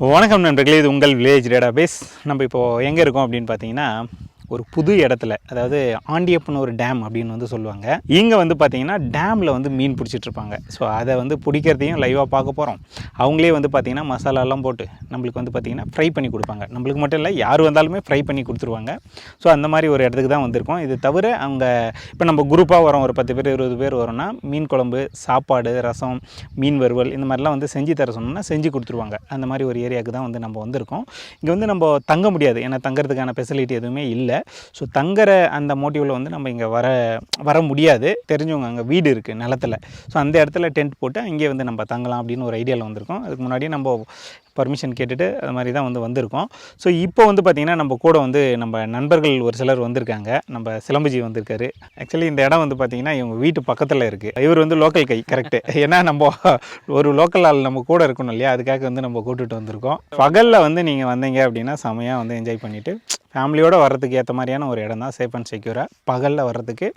வணக்கம் நண்பர்களே இது உங்கள் வில்லேஜ் டேட்டாபேஸ் நம்ம இப்போது எங்கே இருக்கோம் அப்படின்னு பார்த்தீங்கன்னா ஒரு புது இடத்துல அதாவது ஆண்டியப்பன் ஒரு டேம் அப்படின்னு வந்து சொல்லுவாங்க. இங்கே வந்து பார்த்தீங்கன்னா டேமில் வந்து மீன் பிடிச்சிட்ருப்பாங்க ஸோ அதை வந்து பிடிக்கிறதையும் லைவாக பார்க்க போகிறோம் அவங்களே வந்து பார்த்தீங்கன்னா மசாலாலாம் போட்டு நம்மளுக்கு வந்து பார்த்தீங்கன்னா ஃப்ரை பண்ணி கொடுப்பாங்க. நம்மளுக்கு மட்டும் இல்லை யார் வந்தாலுமே ஃப்ரை பண்ணி கொடுத்துருவாங்க. ஸோ அந்த மாதிரி ஒரு இடத்துக்கு தான் வந்திருக்கோம். இது தவிர அவங்க இப்போ நம்ம குரூப்பாக வரோம். ஒரு பத்து பேர் இருபது பேர் வரோம்னா மீன் குழம்பு சாப்பாடு ரசம் மீன் வறுவல் இந்த மாதிரிலாம் வந்து செஞ்சு தர சொன்னோம்னா செஞ்சு கொடுத்துருவாங்க. அந்த மாதிரி ஒரு ஏரியாவுக்கு தான் வந்து நம்ம வந்திருக்கோம். இங்கே வந்து நம்ம தங்க முடியாது. ஏன்னா தங்கறதுக்கான ஃபெசிலிட்டி எதுவுமே இல்லை. ஸோ தங்குற அந்த மோட்டிவில் வந்து நம்ம இங்கே வர வர முடியாது. தெரிஞ்சவங்க அங்கே வீடு இருக்குது நிலத்தில். ஸோ அந்த இடத்துல டென்ட் போட்டு அங்கேயே வந்து நம்ம தங்கலாம் அப்படின்னு ஒரு ஐடியாவில் வந்திருக்கோம். அதுக்கு முன்னாடியே நம்ம பர்மிஷன் கேட்டுட்டு அது மாதிரி தான் வந்து வந்திருக்கோம். ஸோ இப்போ வந்து பார்த்திங்கன்னா நம்ம கூட வந்து நம்ம நண்பர்கள் ஒரு சிலர் வந்திருக்காங்க. நம்ம சிலம்புஜி வந்திருக்காரு. ஆக்சுவலி இந்த இடம் வந்து பார்த்திங்கன்னா இவங்க வீட்டு பக்கத்தில் இருக்குது இவர் வந்து லோக்கல் கை கரெக்டு ஏன்னா நம்ம ஒரு லோக்கல் ஆள் நம்ம கூட இருக்கணும் இல்லையா? அதுக்காக வந்து நம்ம கூட்டுட்டு வந்திருக்கோம். பகலில் வந்து நீங்கள் வந்தீங்க அப்படின்னா செமையாக வந்து என்ஜாய் பண்ணிவிட்டு ஃபேமிலியோடு வர்றதுக்கு ஏற்ற மாதிரியான ஒரு இடம் தான் சேஃப் அண்ட் செக்யூராக பகலில் வர்றதுக்கு.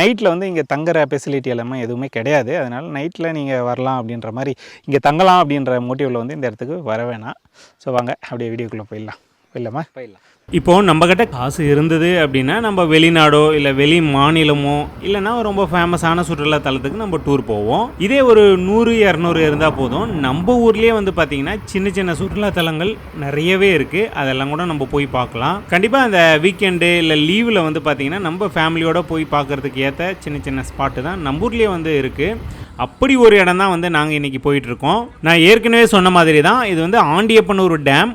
நைட்டில் வந்து இங்கே தங்குற ஃபெசிலிட்டி எல்லாமே எதுவுமே கிடையாது. அதனால் நைட்டில் நீங்கள் வரலாம் அப்படின்ற மாதிரி இங்கே தங்கலாம் அப்படின்ற மோட்டிவில் வந்து இந்த இடத்துக்கு வர வேணாம் ஸோ வாங்க அப்படியே வீடியோக்குள்ளே போயிடலாம். போயிடலாமா? போயிடலாம். இப்போது நம்மக்கிட்ட காசு இருந்தது அப்படின்னா நம்ம வெளிநாடோ இல்லை வெளி மாநிலமோ இல்லைன்னா ரொம்ப ஃபேமஸான சுற்றுலா தலத்துக்கு நம்ம டூர் போவோம். இதே ஒரு நூறு இரநூறு இருந்தால் போதும். நம்ம ஊர்லேயே வந்து பார்த்திங்கன்னா சின்ன சின்ன சுற்றுலா தலங்கள் நிறையவே இருக்குது அதெல்லாம் கூட நம்ம போய் பார்க்கலாம். கண்டிப்பாக அந்த வீக்கெண்டு இல்லை லீவில் வந்து பார்த்திங்கன்னா நம்ம ஃபேமிலியோட போய் பார்க்குறதுக்கு ஏற்ற சின்ன சின்ன ஸ்பாட்டு தான் நம்ம ஊர்லேயே வந்து இருக்குது அப்படி ஒரு இடம் தான் வந்து நாங்கள் இன்றைக்கி போயிட்டுருக்கோம் நான் ஏற்கனவே சொன்ன மாதிரி தான் இது வந்து ஆண்டியப்பனூர் டேம்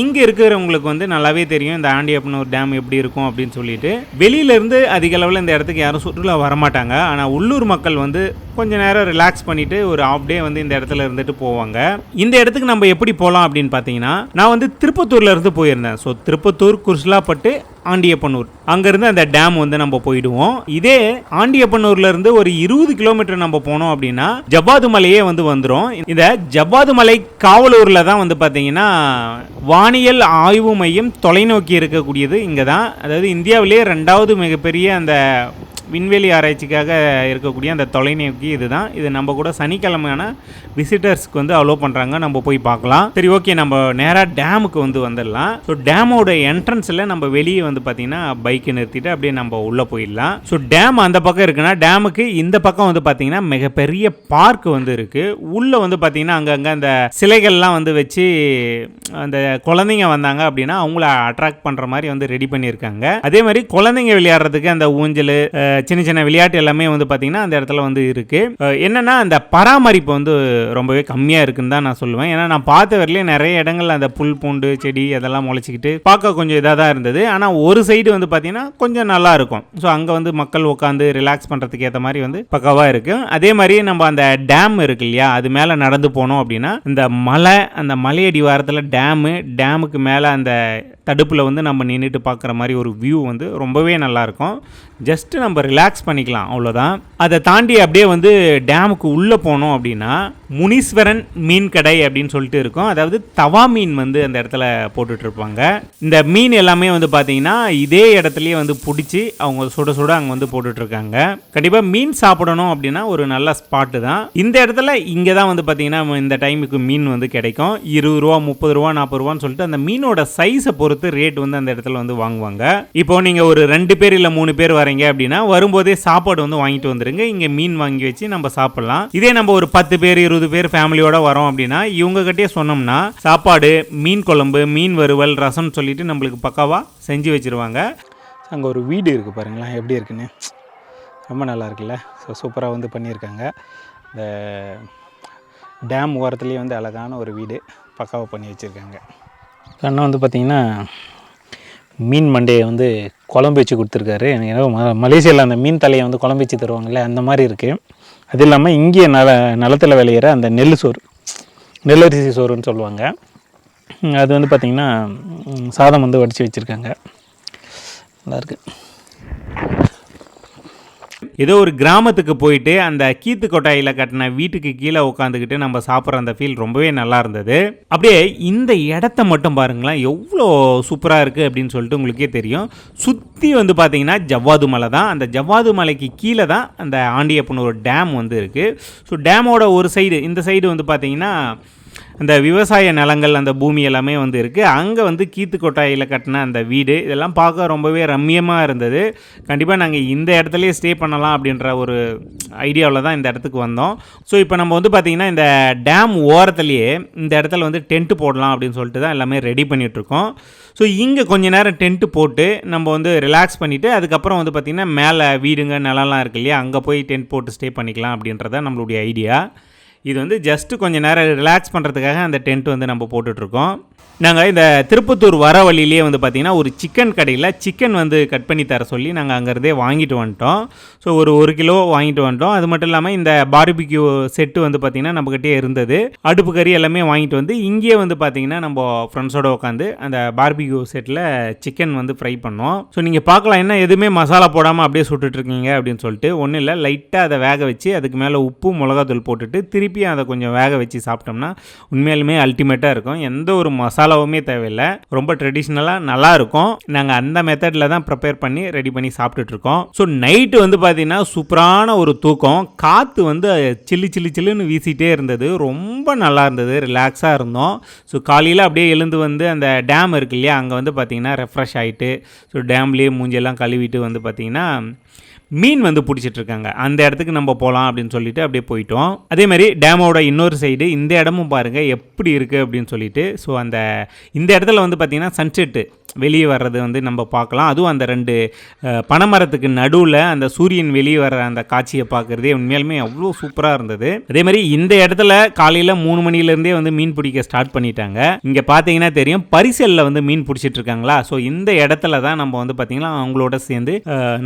இங்கே இருக்கிறவங்களுக்கு வந்து நல்லாவே தெரியும் இந்த ஆண்டியப்பனூர் டேம் எப்படி இருக்கும் அப்படின்னு சொல்லிட்டு. வெளியிலேருந்து அதிக அளவில் இந்த இடத்துக்கு யாரும் சுற்றுலா வரமாட்டாங்க. ஆனால் உள்ளூர் மக்கள் வந்து கொஞ்ச நேரம் ரிலாக்ஸ் பண்ணிவிட்டு ஒரு ஆஃப் டே வந்து இந்த இடத்துல இருந்துட்டு போவாங்க. இந்த இடத்துக்கு நம்ம எப்படி போகலாம் அப்படின்னு பார்த்தீங்கன்னா நான் வந்து திருப்பத்தூர்லேருந்து போயிருந்தேன். ஸோ திருப்பத்தூர் குர்ஸ்லாப்பட்டு ஆண்டியப்பனூர். அங்கேருந்து அந்த டேம் வந்து நம்ம போயிடுவோம். இதே ஆண்டியப்பனூர்லேருந்து ஒரு இருபது கிலோமீட்டர் நம்ம போனோம் அப்படின்னா ஜவ்வாது மலையே வந்து வந்துடும் இந்த ஜவ்வாது மலை காவலூரில் தான் வந்து பார்த்தீங்கன்னா வானியல் ஆய்வு மையம் தொலைநோக்கி இருக்கக்கூடியது இங்கே தான் அதாவது இந்தியாவிலேயே ரெண்டாவது மிகப்பெரிய அந்த விண்வெளி ஆராய்ச்சிக்காக இருக்கக்கூடிய அந்த தொலைநோக்கி இதுதான். இது நம்ம கூட சனிக்கிழமையான விசிட்டர்ஸ்க்கு வந்து அலோவ் பண்ணுறாங்க நம்ம போய் பார்க்கலாம். சரி ஓகே நம்ம நேராக டேமுக்கு வந்து வந்துடலாம். ஸோ டேமோட என்ட்ரன்ஸில் நம்ம வெளியே வந்து பார்த்திங்கன்னா பைக்கை நிறுத்திட்டு அப்படியே நம்ம உள்ளே போயிடலாம். ஸோ டேம் அந்த பக்கம் இருக்குன்னா டேமுக்கு இந்த பக்கம் வந்து பார்த்திங்கன்னா மிகப்பெரிய பார்க் வந்து இருக்குது உள்ளே வந்து பார்த்திங்கன்னா அங்கங்கே அந்த சிலைகள்லாம் வந்து வச்சு அந்த குழந்தைங்க வந்தாங்க அப்படின்னா அவங்கள அட்ராக்ட் பண்ணுற மாதிரி வந்து ரெடி பண்ணியிருக்காங்க. அதே மாதிரி குழந்தைங்க விளையாடுறதுக்கு அந்த ஊஞ்சல் சின்ன சின்ன விளையாட்டு எல்லாமே வந்து பார்த்திங்கன்னா அந்த இடத்துல வந்து இருக்குது என்னென்னா அந்த பராமரிப்பு வந்து ரொம்பவே கம்மியாக இருக்குன்னு தான் நான் சொல்லுவேன். ஏன்னா நான் பார்த்த வரலையே நிறைய இடங்கள்ல அந்த புல் பூண்டு செடி அதெல்லாம் முளைச்சிக்கிட்டு பார்க்க கொஞ்சம் இதாக தான் இருந்தது. ஆனால் ஒரு சைடு வந்து பார்த்திங்கன்னா கொஞ்சம் நல்லா இருக்கும். ஸோ அங்கே வந்து மக்கள் உட்காந்து ரிலாக்ஸ் பண்ணுறதுக்கு ஏற்ற மாதிரி வந்து பக்காவாக இருக்கும் அதே மாதிரி நம்ம அந்த டேம் இருக்கு இல்லையா அது மேலே நடந்து போனோம் அப்படின்னா இந்த மலை அந்த மலையடி வாரத்தில் டேமு டேமுக்கு மேலே அந்த தடுப்பில் வந்து நம்ம நின்றுட்டு பார்க்குற மாதிரி ஒரு வியூ வந்து ரொம்பவே நல்லாயிருக்கும் ஜஸ்ட்டு நம்ம ரிலாக்ஸ் பண்ணிக்கலாம் அவ்வளோதான் அதை தாண்டி அப்படியே வந்து டேமுக்கு உள்ளே போனோம் அப்படின்னா முனீஸ்வரன் மீன் கடை அப்படின்னு சொல்லிட்டு இருக்கும். அதாவது தவா மீன் வந்து அந்த இடத்துல போட்டுட்ருப்பாங்க. இந்த மீன் எல்லாமே வந்து பார்த்தீங்கன்னா இதே இடத்துலையே வந்து பிடிச்சி அவங்க சுட சுட அங்கே வந்து போட்டுட்ருக்காங்க. கண்டிப்பாக மீன் சாப்பிடணும் அப்படின்னா ஒரு நல்ல ஸ்பாட்டு தான். இந்த இடத்துல இங்கே தான் வந்து பார்த்தீங்கன்னா இந்த டைமுக்கு மீன் வந்து கிடைக்கும். இருபது ரூபா முப்பது ரூபா நாற்பது ரூபான்னு சொல்லிட்டு அந்த மீனோட சைஸை பொறுத்து ரேட் வந்து அந்த இடத்துல வந்து வாங்குவாங்க. இப்போ நீங்கள் ஒரு ரெண்டு பேர் இல்லை மூணு பேர் வரீங்க அப்படின்னா வரும்போதே சாப்பாடு வந்து வாங்கிட்டு வந்துருங்க. இங்கே மீன் வாங்கி வச்சு நம்ம சாப்பிடலாம். இதே நம்ம ஒரு பத்து பேர் இருபது பேர் ஃபேமிலியோட வரோம் அப்படின்னா இவங்க கிட்டே சொன்னோம்னா சாப்பாடு மீன் குழம்பு மீன் வறுவல் ரசம் சொல்லிட்டு நம்மளுக்கு பக்காவாக செஞ்சு வச்சிருவாங்க. அங்கே ஒரு வீடு இருக்குது பாருங்களேன் எப்படி இருக்குன்னு. ரொம்ப நல்லா இருக்குல்ல. ஸோ சூப்பராக வந்து பண்ணியிருக்காங்க. இந்த டேம் ஓரத்துலேயே வந்து அழகான ஒரு வீடு பக்காவாக பண்ணி வச்சுருக்காங்க. அண்ணன் வந்து பார்த்திங்கன்னா மீன் மண்டையை வந்து குழம்பு வச்சு கொடுத்துருக்காரு. எனக்கு மலேசியாவில் அந்த மீன் தலையை வந்து குழம்பு வச்சு தருவாங்கல்ல அந்த மாதிரி இருக்குது அது இல்லாமல் இங்கே நல நிலத்தில் விளையிற அந்த நெல் சோறு. நெல்லரிசி சோறுன்னு சொல்லுவாங்க. அது வந்து பார்த்திங்கன்னா சாதம் வந்து வடித்து வச்சுருக்காங்க. நல்லாயிருக்கு ஏதோ ஒரு கிராமத்துக்கு போயிட்டு அந்த கீத்து கொட்டாயில் கட்டின வீட்டுக்கு கீழே உட்காந்துக்கிட்டு நம்ம சாப்பிட்ற அந்த ஃபீல் ரொம்பவே நல்லா இருந்தது. அப்படியே இந்த இடத்த மட்டும் பாருங்களேன் எவ்வளோ சூப்பராக இருக்குது அப்படின்னு சொல்லிட்டு உங்களுக்கே தெரியும். சுற்றி வந்து பார்த்தீங்கன்னா ஜவ்வாது மலை தான். அந்த ஜவ்வாது மலைக்கு கீழே தான் அந்த ஆண்டியப்பன் ஒரு டேம் வந்து இருக்குது ஸோ டேமோட ஒரு சைடு இந்த சைடு வந்து பார்த்தீங்கன்னா அந்த விவசாய நிலங்கள் அந்த பூமி எல்லாமே வந்து இருக்குது அங்கே வந்து கீத்து கொட்டாயில் கட்டின அந்த வீடு இதெல்லாம் பார்க்க ரொம்பவே ரம்மியமாக இருந்தது. கண்டிப்பாக நாங்கள் இந்த இடத்துலையே ஸ்டே பண்ணலாம் அப்படின்ற ஒரு ஐடியாவில் தான் இந்த இடத்துக்கு வந்தோம். ஸோ இப்போ நம்ம வந்து பார்த்திங்கன்னா இந்த டேம் ஓரத்துலேயே இந்த இடத்துல வந்து டென்ட்டு போடலாம் அப்படின்னு சொல்லிட்டு தான் எல்லாமே ரெடி பண்ணிகிட்ருக்கோம் ஸோ இங்கே கொஞ்ச நேரம் டென்ட்டு போட்டு நம்ம வந்து ரிலாக்ஸ் பண்ணிவிட்டு அதுக்கப்புறம் வந்து பார்த்திங்கன்னா மேலே வீடுங்க நிலம்லாம் இருக்கு இல்லையா அங்கே போய் டென்ட் போட்டு ஸ்டே பண்ணிக்கலாம் அப்படின்றத நம்மளுடைய ஐடியா இது வந்து ஜஸ்ட்டு கொஞ்சம் நேரம் ரிலாக்ஸ் பண்ணுறதுக்காக அந்த டென்ட் வந்து நம்ம போட்டுட்ருக்கோம். நாங்கள் இந்த திருப்பத்தூர் வர வழியிலே வந்து பார்த்திங்கன்னா ஒரு சிக்கன் கடையில் சிக்கன் வந்து கட் பண்ணி தர சொல்லி நாங்கள் அங்கேருந்தே வாங்கிட்டு வந்துட்டோம். ஸோ ஒரு ஒரு கிலோ வாங்கிட்டு வந்துட்டோம். அது மட்டும் இல்லாமல் இந்த பார்பிக்யூ செட்டு வந்து பார்த்திங்கன்னா நம்மக்கிட்டே இருந்தது. அடுப்பு கறி எல்லாமே வாங்கிட்டு வந்து இங்கேயே வந்து பார்த்திங்கன்னா நம்ம ஃப்ரெண்ட்ஸோடு உட்காந்து அந்த பார்பிக்யூ செட்டில் சிக்கன் வந்து ஃப்ரை பண்ணோம். ஸோ நீங்கள் பார்க்கலாம் என்ன எதுவுமே மசாலா போடாமல் அப்படியே சுட்டுட்ருக்கீங்க அப்படின்னு சொல்லிட்டு ஒன்றும் இல்லை லைட்டாக அதை வேக வச்சு அதுக்கு மேலே உப்பு மிளகாத்தூள் போட்டுட்டு திருப்பி அதை கொஞ்சம் வேக வச்சு சாப்பிட்டோம்னா உண்மையிலுமே அல்டிமேட்டாக இருக்கும். எந்த ஒரு மசாலா மசாலாவுமே தேவையில்லை. ரொம்ப ட்ரெடிஷ்னலாக நல்லா இருக்கும் நாங்கள் அந்த மெத்தடில் தான் ப்ரிப்பேர் பண்ணி ரெடி பண்ணி சாப்பிட்டுட்ருக்கோம். ஸோ நைட்டு வந்து பார்த்தீங்கன்னா சூப்பரான ஒரு தூக்கம். காற்று வந்து சில்லு சில்லு சில்லுன்னு வீசிட்டே இருந்தது. ரொம்ப நல்லா இருந்தது. ரிலாக்ஸாக இருந்தோம். ஸோ காலையில் அப்படியே எழுந்து வந்து அந்த டேம் இருக்கு இல்லையா அங்கே வந்து பார்த்தீங்கன்னா ரெஃப்ரெஷ் ஆகிட்டு ஸோ டேம்லேயே மூஞ்செல்லாம் கழுவிட்டு வந்து பார்த்தீங்கன்னா மீன் வந்து பிடிச்சிட்டு இருக்காங்க அந்த இடத்துக்கு நம்ம போகலாம் அப்படின்னு சொல்லிட்டு அப்படியே போயிட்டோம். அதே மாதிரி டேமோட இன்னொரு சைடு இந்த இடமும் பாருங்கள் எப்படி இருக்குது அப்படின்னு சொல்லிட்டு. ஸோ அந்த இந்த இடத்துல வந்து பார்த்திங்கன்னா சன்செட்டு வெளியே வர்றது வந்து நம்ம பார்க்கலாம். அதுவும் அந்த ரெண்டு பனைமரத்துக்கு நடுவில் அந்த சூரியன் வெளியே வர்ற அந்த காட்சியை பார்க்குறதே உண்மையாலுமே அவ்வளோ சூப்பராக இருந்தது. அதே மாதிரி இந்த இடத்துல காலையில் மூணு மணிலேருந்தே வந்து மீன் பிடிக்க ஸ்டார்ட் பண்ணிட்டாங்க. இங்கே பார்த்தீங்கன்னா தெரியும் பரிசலில் வந்து மீன் பிடிச்சிட்டு இருக்காங்களா ஸோ இந்த இடத்துல தான் நம்ம வந்து பார்த்திங்கன்னா அவங்களோட சேர்ந்து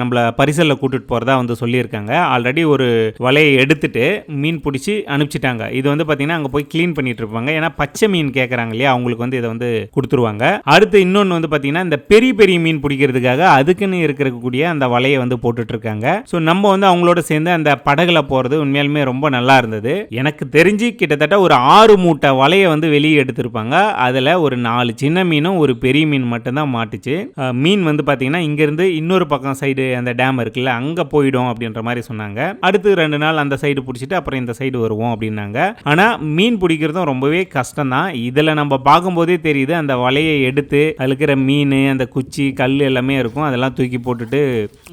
நம்மளை பரிசலில் கூட்டிட்டு போகிறதா வந்து சொல்லியிருக்காங்க. ஆல்ரெடி ஒரு வலையை எடுத்துட்டு மீன் பிடிச்சி அனுப்பிச்சிட்டாங்க. இது வந்து பார்த்தீங்கன்னா அங்கே போய் க்ளீன் பண்ணிட்டு இருப்பாங்க. ஏன்னா பச்சை மீன் கேட்குறாங்க இல்லையா? அவங்களுக்கு வந்து இதை வந்து கொடுத்துருவாங்க. அடுத்து இன்னொன்று வந்து பார்த்தீங்கன்னா இந்த பெரிய பெரிய மீன் பிடிக்கிறதுக்காக அதுக்குன்னு இருக்கக்கூடிய அந்த வலையை வந்து போட்டுட்டு இருக்காங்க ஸோ நம்ம வந்து அவங்களோட சேர்ந்து அந்த படகுல போகிறது உண்மையாலுமே ரொம்ப நல்லா இருந்தது. எனக்கு தெரிஞ்சு கிட்டத்தட்ட ஒரு ஆறு மூட்டை வலையை வந்து வெளியே எடுத்திருப்பாங்க. அதில் ஒரு நாலு சின்ன மீனும் ஒரு பெரிய மீன் மட்டும்தான் மாட்டுச்சு. மீன் வந்து பார்த்தீங்கன்னா இங்கேருந்து இன்னொரு பக்கம் சைடு அந்த டேம் இருக்குல்ல அங்கே போயிடும் அப்படின்ற மாதிரி சொன்னாங்க. அடுத்து ரெண்டு நாள் அந்த சைடு பிடிச்சிட்டு அப்புறம் இந்த சைடு வருவோம் அப்படின்னாங்க. ஆனால் மீன் பிடிக்கிறதும் ரொம்பவே கஷ்டம் தான் இதில் நம்ம பார்க்கும்போதே தெரியுது அந்த வலையை எடுத்து அழுக்கிற மீன் அந்த குச்சி கல் எல்லாமே இருக்கும். அதெல்லாம் தூக்கி போட்டுட்டு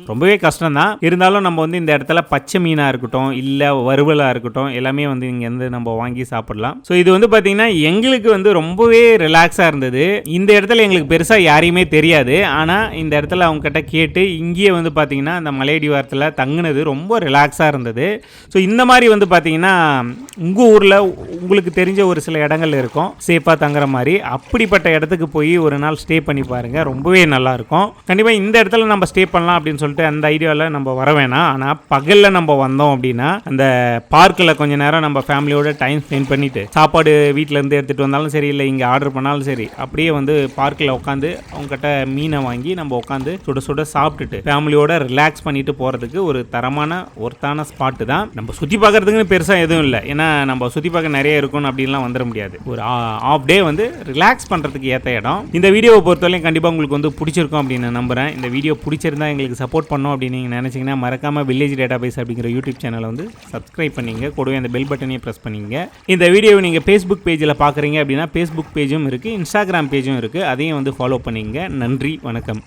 ரொம்பவே கஷ்டம் தான் இருந்தாலும் நம்ம வந்து இந்த இடத்துல பச்சை மீனாக இருக்கட்டும் இல்லை வறுவலாக இருக்கட்டும் எல்லாமே வந்து இங்கேருந்து நம்ம வாங்கி சாப்பிடலாம். ஸோ இது வந்து பார்த்திங்கன்னா எங்களுக்கு வந்து ரொம்பவே ரிலாக்ஸாக இருந்தது. இந்த இடத்துல எங்களுக்கு பெருசாக யாரையுமே தெரியாது. ஆனால் இந்த இடத்துல அவங்க கிட்ட கேட்டு இங்கேயே வந்து பார்த்திங்கன்னா அந்த மலை அடிவாரத்தில் தங்குனது ரொம்ப ரிலாக்ஸாக இருந்தது. ஸோ இந்த மாதிரி வந்து பார்த்திங்கன்னா உங்கள் ஊரில் உங்களுக்கு தெரிஞ்ச ஒரு சில இடங்கள் இருக்கும். சேஃபாக தங்குற மாதிரி. அப்படிப்பட்ட இடத்துக்கு போய் ஒரு நாள் ஸ்டே பண்ணி பாருங்கள் ரொம்பவே நல்லாயிருக்கும் கண்டிப்பாக இந்த இடத்துல நம்ம ஸ்டே பண்ணலாம் அப்படின்னு சொல்லிட்டு அந்த ஐடியாவில் நம்ம வர வேணாம். ஆனால் பகலில் நம்ம வந்தோம் அப்படின்னா அந்த பார்க்கில் கொஞ்ச நேரம் நம்ம ஃபேமிலியோட டைம் ஸ்பெண்ட் பண்ணிவிட்டு சாப்பாடு வீட்டிலேருந்து எடுத்துகிட்டு வந்தாலும் சரி இல்லை இங்கே ஆர்டர் பண்ணாலும் சரி அப்படியே வந்து பார்க்கில் உட்காந்து அவங்ககிட்ட மீனை வாங்கி நம்ம உட்காந்து சுட சுட சாப்பிட்டுட்டு ஃபேமிலியோட ரிலாக்ஸ் பண்ணிட்டு போகிறதுக்கு ஒரு தரமான ஒர்த்தான ஸ்பாட்டு தான். நம்ம சுற்றி பார்க்கறதுக்குன்னு பெருசாக எதுவும் இல்லை. ஏன்னா நம்ம சுற்றி பார்க்க நிறைய இருக்கும் அப்படின்லாம் வந்துட முடியாது. ஒரு ஆஃப் டே வந்து ரிலாக்ஸ் பண்ணுறதுக்கு ஏற்ற இடம். இந்த வீடியோவை பொறுத்தவரையும் கண்டிப்பாக உங்களுக்கு வந்து பிடிச்சிருக்கும் அப்படின்னு நான் நம்புகிறேன் இந்த வீடியோ பிடிச்சிருந்தா எங்களுக்கு சப்போர்ட் பண்ணோம் அப்படின்னு நீங்கள் நினச்சிங்கன்னா மறக்காமல் வில்லேஜ் டேட்டா பேஸ் அப்படிங்கிற யூடியூப் சேனலை வந்து சப்ஸ்கிரைப் பண்ணிங்க. கூடவே அந்த பெல் பட்டனையும் ப்ரெஸ் பண்ணிங்க. இந்த வீடியோவை நீங்கள் ஃபேஸ்புக் பேஜில் பார்க்குறீங்க அப்படின்னா ஃபேஸ்புக் பேஜும் இருக்குது இன்ஸ்டாகிராம் பேஜும் இருக்குது அதையும் வந்து ஃபாலோ பண்ணிங்க. நன்றி வணக்கம்.